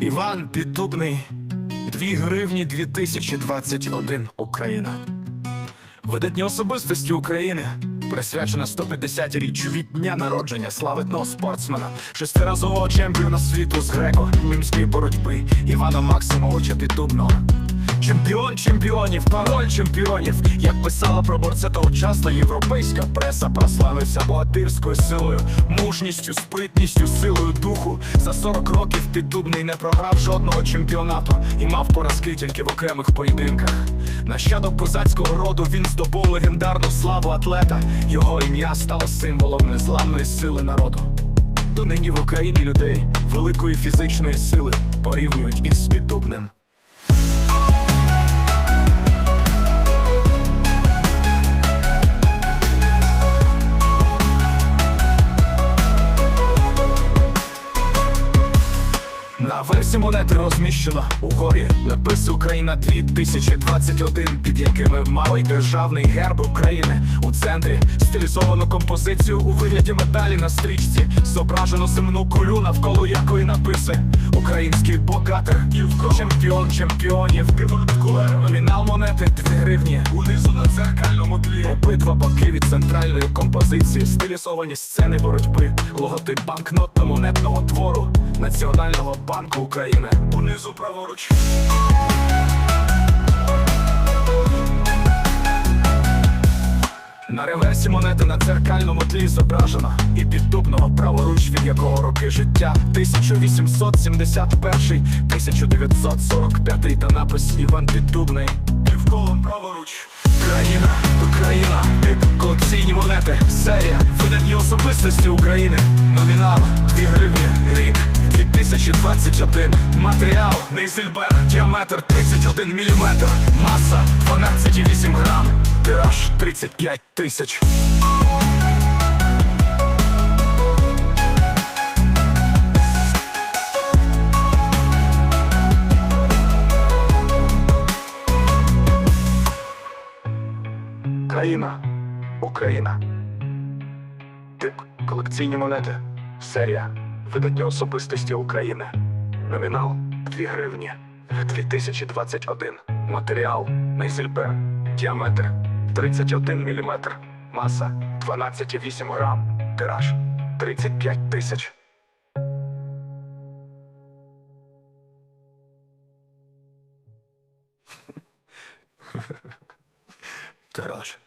Іван Піддубний, 2 гривні 2021 Україна. Видатні особистості України присвячена 150 річ від дня народження славетного спортсмена, шестиразового чемпіона світу з греко мімської боротьби Івана Максимовича Піддубного. Чемпіон чемпіонів, пароль чемпіонів, як писала про борця тогочасна європейська преса, прославився богатирською силою, мужністю, спритністю, силою духу. За 40 років піддубний не програв жодного чемпіонату і мав поразки тільки в окремих поєдинках. Нащадок козацького роду він здобув легендарну славу атлета. Його ім'я стало символом незламної сили народу. Донині в Україні людей великої фізичної сили порівнюють із піддубним. Версі монети розміщено угорі написи Україна 2021, під якими малий державний герб України. У центрі стилізовану композицію у вигляді медалі на стрічці, зображено земну кулю, навколо якої написи Український богатир, чемпіон чемпіонів, номінал монети 2 гривні, унизу на дзеркальному тлі. Обидва боки від центральної композиції, стилізовані сцени боротьби, логотип банкнот та монетного твору Національного банку України. Унизу праворуч. На реверсі монети на дзеркальному тлі зображено і піддубного праворуч, від якого роки життя 1871, 1945 та напис Іван Піддубний. Півколом праворуч. Країна, Україна, тип колекційні монети, серія, видатні особистості України, номінал 2 гривні, рік 2021, матеріал Нейзельберг, діаметр 31 мм, маса 12,8 грам, тираж 35 тисяч. Країна, Україна. Тип колекційні монети. Серія Видатні особистості України. Номінал 2 гривні. 2021. Матеріал Нейзельбер. Діаметр 31 мм. Маса 12,8 грам. Тираж 35 тисяч. Тираж